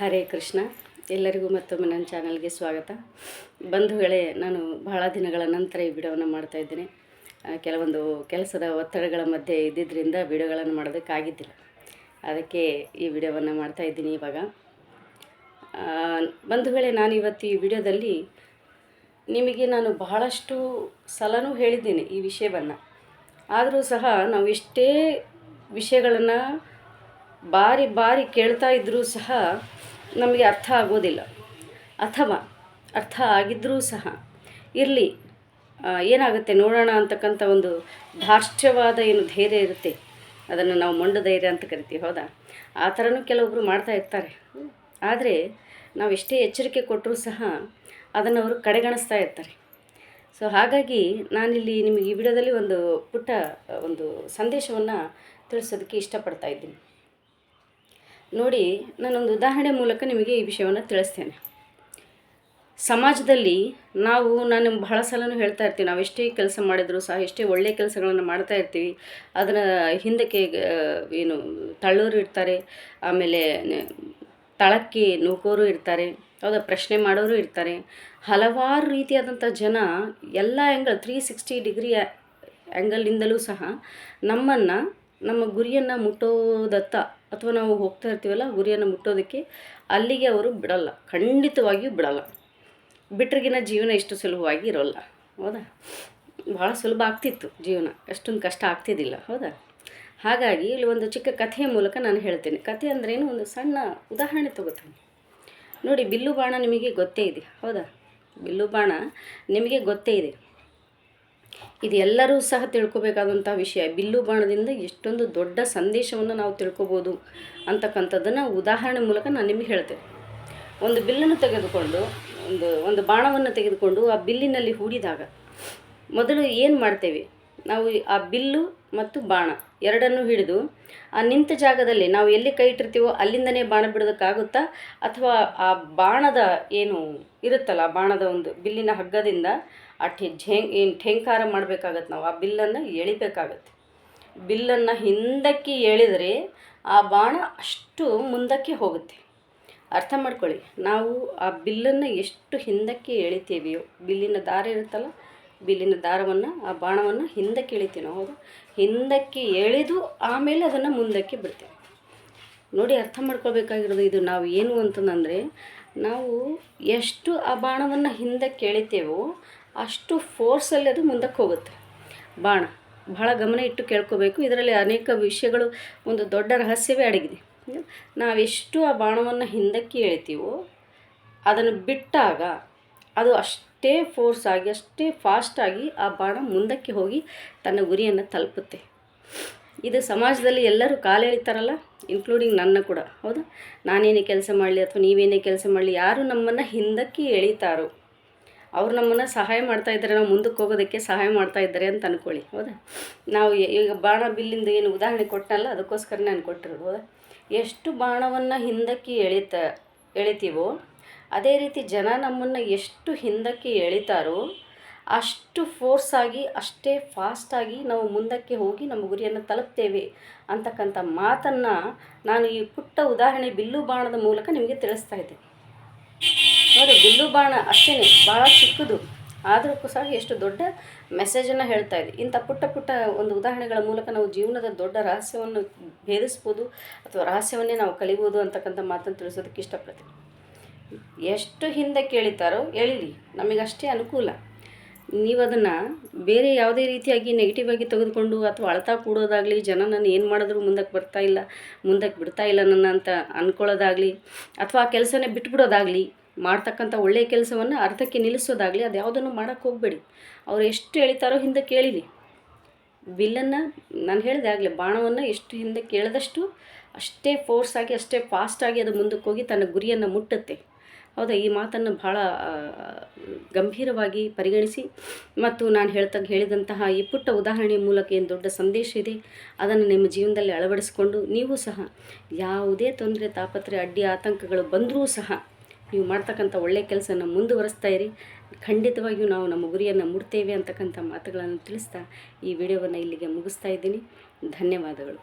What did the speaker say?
ಹರೇ ಕೃಷ್ಣ. ಎಲ್ಲರಿಗೂ ಮತ್ತೊಮ್ಮೆ ನನ್ನ ಚಾನಲ್ಗೆ ಸ್ವಾಗತ. ಬಂಧುಗಳೇ ನಾನು ಬಹಳ ದಿನಗಳ ನಂತರ ಈ ವಿಡಿಯೋವನ್ನು ಮಾಡ್ತಾ ಇದ್ದೀನಿ. ಕೆಲವೊಂದು ಕೆಲಸದ ಒತ್ತಡಗಳ ಮಧ್ಯೆ ಇದ್ದಿದ್ದರಿಂದ ವಿಡಿಯೋಗಳನ್ನು ಮಾಡೋದಕ್ಕಾಗಿದ್ದಿಲ್ಲ. ಅದಕ್ಕೆ ಈ ವಿಡಿಯೋವನ್ನು ಮಾಡ್ತಾ ಇದ್ದೀನಿ ಇವಾಗ. ಬಂಧುಗಳೇ ನಾನು ಇವತ್ತು ಈ ವಿಡಿಯೋದಲ್ಲಿ ನಿಮಗೆ ನಾನು ಬಹಳಷ್ಟು ಸಲನೂ ಹೇಳಿದ್ದೀನಿ ಈ ವಿಷಯವನ್ನು. ಆದರೂ ಸಹ ನಾವು ಎಷ್ಟೇ ವಿಷಯಗಳನ್ನು ಬಾರಿ ಬಾರಿ ಕೇಳ್ತಾ ಇದ್ದರೂ ಸಹ ನಮಗೆ ಅರ್ಥ ಆಗೋದಿಲ್ಲ. ಅಥವಾ ಅರ್ಥ ಆಗಿದ್ದರೂ ಸಹ ಇರಲಿ. ಏನಾಗುತ್ತೆ ನೋಡೋಣ ಅಂತಕ್ಕಂಥ ಒಂದು ಧಾರ್ಷ್ಟ್ಯವಾದ ಏನು ಧೈರ್ಯ ಇರುತ್ತೆ. ಅದನ್ನು ನಾವು ಮೊಂಡು ಧೈರ್ಯ ಅಂತ ಕರಿತೀವಿ, ಹೌದಾ? ಆ ಥರನೂ ಕೆಲವೊಬ್ಬರು ಮಾಡ್ತಾ ಇರ್ತಾರೆ. ಆದರೆ ನಾವು ಎಷ್ಟೇ ಎಚ್ಚರಿಕೆ ಕೊಟ್ಟರೂ ಸಹ ಅದನ್ನು ಅವರು ಕಡೆಗಣಿಸ್ತಾ ಇರ್ತಾರೆ. ಸೊ, ಹಾಗಾಗಿ ನಾನಿಲ್ಲಿ ನಿಮಗೆ ಈ ವಿಡಿಯೋದಲ್ಲಿ ಒಂದು ಪುಟ್ಟ ಒಂದು ಸಂದೇಶವನ್ನು ತಿಳಿಸೋದಕ್ಕೆ ಇಷ್ಟಪಡ್ತಾ ಇದ್ದೀನಿ. ನೋಡಿ ನಾನೊಂದು ಉದಾಹರಣೆ ಮೂಲಕ ನಿಮಗೆ ಈ ವಿಷಯವನ್ನು ತಿಳಿಸ್ತೇನೆ ಸಮಾಜದಲ್ಲಿ ನಾವು ನಾನು ಬಹಳ ಸಲನೂ ಹೇಳ್ತಾ ಇರ್ತೀವಿ ನಾವು ಎಷ್ಟೇ ಕೆಲಸ ಮಾಡಿದರೂ ಸಹ ಎಷ್ಟೇ ಒಳ್ಳೆಯ ಕೆಲಸಗಳನ್ನು ಮಾಡ್ತಾ ಇರ್ತೀವಿ ಅದನ್ನು ಹಿಂದಕ್ಕೆ ಏನು ತಳ್ಳೋರು ಇರ್ತಾರೆ ಆಮೇಲೆ ತಳಕ್ಕೆ ನೂಕೋರು ಇರ್ತಾರೆ ಹೌದಾ ಪ್ರಶ್ನೆ ಮಾಡೋರು ಇರ್ತಾರೆ ಹಲವಾರು ರೀತಿಯಾದಂಥ ಜನ ಎಲ್ಲ ಆ್ಯಂಗಲ್ ತ್ರೀ ಸಿಕ್ಸ್ಟಿ ಡಿಗ್ರಿ ಆ್ಯಂಗಲಿಂದಲೂ ಸಹ ನಮ್ಮನ್ನು ನಮ್ಮ ಗುರಿಯನ್ನು ಮುಟ್ಟೋದತ್ತ ಅಥವಾ ನಾವು ಹೋಗ್ತಾ ಇರ್ತೀವಲ್ಲ ಗುರಿಯನ್ನು ಮುಟ್ಟೋದಕ್ಕೆ ಅಲ್ಲಿಗೆ ಅವರು ಬಿಡಲ್ಲ, ಖಂಡಿತವಾಗಿಯೂ ಬಿಡಲ್ಲ. ಬಿಟ್ರಿಗಿನ ಜೀವನ ಇಷ್ಟು ಸುಲಭವಾಗಿ ಇರೋಲ್ಲ. ಹೌದಾ? ಭಾಳ ಸುಲಭ ಆಗ್ತಿತ್ತು ಜೀವನ. ಅಷ್ಟೊಂದು ಕಷ್ಟ ಆಗ್ತಿದ್ದಿಲ್ಲ, ಹೌದಾ? ಹಾಗಾಗಿ ಇಲ್ಲಿ ಒಂದು ಚಿಕ್ಕ ಕಥೆಯ ಮೂಲಕ ನಾನು ಹೇಳ್ತೇನೆ. ಕಥೆ ಅಂದ್ರೇನು ಒಂದು ಸಣ್ಣ ಉದಾಹರಣೆ ತಗೋತೀನಿ. ನೋಡಿ ಬಿಲ್ಲು ಬಾಣ ನಿಮಗೆ ಗೊತ್ತೇ ಇದೆ, ಹೌದಾ? ಬಿಲ್ಲು ಬಾಣ ನಿಮಗೆ ಗೊತ್ತೇ ಇದೆ. ಇದು ಎಲ್ಲರೂ ಸಹ ತಿಳ್ಕೊಬೇಕಾದಂಥ ವಿಷಯ. ಬಿಲ್ಲು ಬಾಣದಿಂದ ಎಷ್ಟೊಂದು ದೊಡ್ಡ ಸಂದೇಶವನ್ನು ನಾವು ತಿಳ್ಕೊಬೋದು ಅಂತಕ್ಕಂಥದ್ದನ್ನು ಉದಾಹರಣೆ ಮೂಲಕ ನಾನು ನಿಮಗೆ ಹೇಳ್ತೇನೆ. ಒಂದು ಬಿಲ್ಲನ್ನು ತೆಗೆದುಕೊಂಡು, ಒಂದು ಒಂದು ಬಾಣವನ್ನು ತೆಗೆದುಕೊಂಡು ಆ ಬಿಲ್ಲಿನಲ್ಲಿ ಹೂಡಿದಾಗ ಮೊದಲು ಏನು ಮಾಡ್ತೇವೆ? ನಾವು ಆ ಬಿಲ್ಲು ಮತ್ತು ಬಾಣ ಎರಡನ್ನು ಹಿಡಿದು ಆ ನಿಂತ ಜಾಗದಲ್ಲಿ ನಾವು ಎಲ್ಲಿ ಕೈ ಇಟ್ಟಿರ್ತೀವೋ ಅಲ್ಲಿಂದನೇ ಬಾಣ ಬಿಡೋದಕ್ಕಾಗುತ್ತಾ? ಅಥವಾ ಆ ಬಾಣದ ಏನು ಇರುತ್ತಲ್ಲ ಬಾಣದ ಒಂದು ಬಿಲ್ಲಿನ ಹಗ್ಗದಿಂದ ಆ ಠೆ ಝೇಂ ಏನು ಠೇಂಕಾರ ಮಾಡಬೇಕಾಗತ್ತೆ ನಾವು, ಆ ಬಿಲ್ಲನ್ನು ಎಳಿಬೇಕಾಗತ್ತೆ. ಬಿಲ್ಲನ್ನು ಹಿಂದಕ್ಕೆ ಎಳೆದರೆ ಆ ಬಾಣ ಅಷ್ಟು ಮುಂದಕ್ಕೆ ಹೋಗುತ್ತೆ. ಅರ್ಥ ಮಾಡ್ಕೊಳ್ಳಿ, ನಾವು ಆ ಬಿಲ್ಲನ್ನು ಎಷ್ಟು ಹಿಂದಕ್ಕೆ ಎಳಿತೀವಿಯೋ, ಬಿಲ್ಲಿನ ದಾರ ಇರುತ್ತಲ್ಲ ಬಿಲ್ಲಿನ ದಾರವನ್ನು, ಆ ಬಾಣವನ್ನು ಹಿಂದಕ್ಕೆ ಎಳಿತೀವಿ ನಾವು ಹೌದು? ಹಿಂದಕ್ಕೆ ಎಳೆದು ಆಮೇಲೆ ಅದನ್ನು ಮುಂದಕ್ಕೆ ಬಿಡ್ತೀವಿ. ನೋಡಿ, ಅರ್ಥ ಮಾಡ್ಕೊಳ್ಬೇಕಾಗಿರೋದು ಇದು. ನಾವು ಏನು ಅಂತಂದರೆ, ನಾವು ಎಷ್ಟು ಆ ಬಾಣವನ್ನು ಹಿಂದಕ್ಕೆ ಎಳಿತೇವೋ ಅಷ್ಟು ಫೋರ್ಸಲ್ಲಿ ಅದು ಮುಂದಕ್ಕೆ ಹೋಗುತ್ತೆ. ಬಾಣ, ಬಹಳ ಗಮನ ಇಟ್ಟು ಕೇಳ್ಕೋಬೇಕು. ಇದರಲ್ಲಿ ಅನೇಕ ವಿಷಯಗಳು, ಒಂದು ದೊಡ್ಡ ರಹಸ್ಯವೇ ಅಡಗಿದೆ. ನಾವೆಷ್ಟು ಆ ಬಾಣವನ್ನು ಹಿಂದಕ್ಕೆ ಎಳಿತೀವೋ ಅದನ್ನು ಬಿಟ್ಟಾಗ ಅದು ಅಷ್ಟೇ ಫೋರ್ಸ್ ಆಗಿ, ಅಷ್ಟೇ ಫಾಸ್ಟಾಗಿ ಆ ಬಾಣ ಮುಂದಕ್ಕೆ ಹೋಗಿ ತನ್ನ ಗುರಿಯನ್ನು ತಲುಪುತ್ತೆ. ಇದು ಸಮಾಜದಲ್ಲಿ ಎಲ್ಲರೂ ಕಾಲು ಎಳಿತಾರಲ್ಲ ಇನ್ಕ್ಲೂಡಿಂಗ್ ನನ್ನ ಕೂಡ. ಹೌದಾ? ನಾನೇನೇ ಕೆಲಸ ಮಾಡಲಿ ಅಥವಾ ನೀವೇನೇ ಕೆಲಸ ಮಾಡಲಿ, ಯಾರು ನಮ್ಮನ್ನು ಹಿಂದಕ್ಕೆ ಎಳಿತಾರೋ, ಅವ್ರು ನಮ್ಮನ್ನು ಸಹಾಯ ಮಾಡ್ತಾ ಇದ್ದಾರೆ, ನಾವು ಮುಂದಕ್ಕೆ ಹೋಗೋದಕ್ಕೆ ಸಹಾಯ ಮಾಡ್ತಾ ಇದ್ದಾರೆ ಅಂತ ಅಂದ್ಕೊಳ್ಳಿ ಹೌದಾ? ನಾವು ಈಗ ಬಾಣ ಬಿಲ್ಲಿಂದ ಏನು ಉದಾಹರಣೆ ಕೊಟ್ಟನಲ್ಲ ಅದಕ್ಕೋಸ್ಕರ ನಾನು ಕೊಟ್ಟಿರೋದು. ಹೌದಾ? ಎಷ್ಟು ಬಾಣವನ್ನು ಹಿಂದಕ್ಕೆ ಎಳಿತ, ಎಳಿತೀವೋ ಅದೇ ರೀತಿ ಜನ ನಮ್ಮನ್ನು ಎಷ್ಟು ಹಿಂದಕ್ಕೆ ಎಳಿತಾರೋ ಅಷ್ಟು ಫೋರ್ಸ್ ಆಗಿ, ಅಷ್ಟೇ ಫಾಸ್ಟಾಗಿ ನಾವು ಮುಂದಕ್ಕೆ ಹೋಗಿ ನಮ್ಮ ಗುರಿಯನ್ನು ತಲುಪ್ತೇವೆ ಅಂತಕ್ಕಂಥ ಮಾತನ್ನು ನಾನು ಈ ಪುಟ್ಟ ಉದಾಹರಣೆ ಬಿಲ್ಲು ಬಾಣದ ಮೂಲಕ ನಿಮಗೆ ತಿಳಿಸ್ತಾ ಇದ್ದೇನೆ ನೋಡಿ, ಬಿಲ್ಲು ಬಾಣ ಅಷ್ಟೇ ಭಾಳ ಚಿಕ್ಕದು. ಆದರೂ ಸಹ ಎಷ್ಟು ದೊಡ್ಡ ಮೆಸೇಜನ್ನು ಹೇಳ್ತಾ ಇದೆ. ಇಂಥ ಪುಟ್ಟ ಪುಟ್ಟ ಒಂದು ಉದಾಹರಣೆಗಳ ಮೂಲಕ ನಾವು ಜೀವನದ ದೊಡ್ಡ ರಹಸ್ಯವನ್ನು ಭೇದಿಸ್ಬೋದು ಅಥವಾ ರಹಸ್ಯವನ್ನೇ ನಾವು ಕಲಿಬೋದು ಅಂತಕ್ಕಂಥ ಮಾತನ್ನು ತಿಳಿಸೋದಕ್ಕೆ ಇಷ್ಟಪಡ್ತೀನಿ. ಎಷ್ಟು ಹಿಂದೆ ಕೇಳಿತಾರೋ ಹೇಳಿರಿ ನಮಗಷ್ಟೇ ಅನುಕೂಲ. ನೀವು ಅದನ್ನು ಬೇರೆ ಯಾವುದೇ ರೀತಿಯಾಗಿ ನೆಗೆಟಿವ್ ಆಗಿ ತೆಗೆದುಕೊಂಡು ಅಥವಾ ಅಳ್ತಾ ಕೂಡೋದಾಗಲಿ, ಜನ ನಾನು ಏನು ಮಾಡಿದ್ರು ಮುಂದಕ್ಕೆ ಬರ್ತಾ ಇಲ್ಲ, ಮುಂದಕ್ಕೆ ಬಿಡ್ತಾ ಇಲ್ಲ ನನ್ನ ಅಂತ ಅಂದ್ಕೊಳ್ಳೋದಾಗಲಿ ಅಥವಾ ಆ ಕೆಲಸನೇ ಬಿಟ್ಬಿಡೋದಾಗಲಿ, ಮಾಡ್ತಕ್ಕಂಥ ಒಳ್ಳೆಯ ಕೆಲಸವನ್ನು ಅರ್ಧಕ್ಕೆ ನಿಲ್ಲಿಸೋದಾಗಲಿ ಅದು ಯಾವುದನ್ನು ಮಾಡೋಕ್ಕೆ ಹೋಗಬೇಡಿ. ಅವ್ರು ಎಷ್ಟು ಹೇಳಿತಾರೋ ಹಿಂದೆ ಕೇಳಿರಿ ಬಿಲ್ಲನ್ನು ನಾನು ಹೇಳಿದೆ ಆಗಲಿ, ಬಾಣವನ್ನು ಎಷ್ಟು ಹಿಂದೆ ಕೇಳಿದಷ್ಟು ಅಷ್ಟೇ ಫೋರ್ಸ್ ಆಗಿ, ಅಷ್ಟೇ ಫಾಸ್ಟಾಗಿ ಅದು ಮುಂದಕ್ಕೆ ಹೋಗಿ ತನ್ನ ಗುರಿಯನ್ನು ಮುಟ್ಟುತ್ತೆ. ಹೌದಾ, ಈ ಮಾತನ್ನು ಭಾಳ ಗಂಭೀರವಾಗಿ ಪರಿಗಣಿಸಿ ಮತ್ತು ನಾನು ಹೇಳ್ತಾ ಹೇಳಿದಂತಹ ಈ ಪುಟ್ಟ ಉದಾಹರಣೆಯ ಮೂಲಕ ಏನು ದೊಡ್ಡ ಸಂದೇಶ ಇದೆ, ಅದನ್ನು ನಿಮ್ಮ ಜೀವನದಲ್ಲಿ ಅಳವಡಿಸಿಕೊಂಡು ನೀವು ಸಹ ಯಾವುದೇ ತೊಂದರೆ, ತಾಪತ್ರೆ, ಅಡ್ಡಿ, ಆತಂಕಗಳು ಬಂದರೂ ಸಹ ನೀವು ಮಾಡ್ತಕ್ಕಂಥ ಒಳ್ಳೆಯ ಕೆಲಸನ ಮುಂದುವರಿಸ್ತಾ ಇರಿ. ಖಂಡಿತವಾಗಿಯೂ ನಾವು ನಮ್ಮ ಗುರಿಯನ್ನು ಮುಡ್ತೇವೆ ಅಂತಕ್ಕಂಥ ಮಾತುಗಳನ್ನು ತಿಳಿಸ್ತಾ ಈ ವಿಡಿಯೋವನ್ನು ಇಲ್ಲಿಗೆ ಮುಗಿಸ್ತಾ ಇದ್ದೀನಿ. ಧನ್ಯವಾದಗಳು.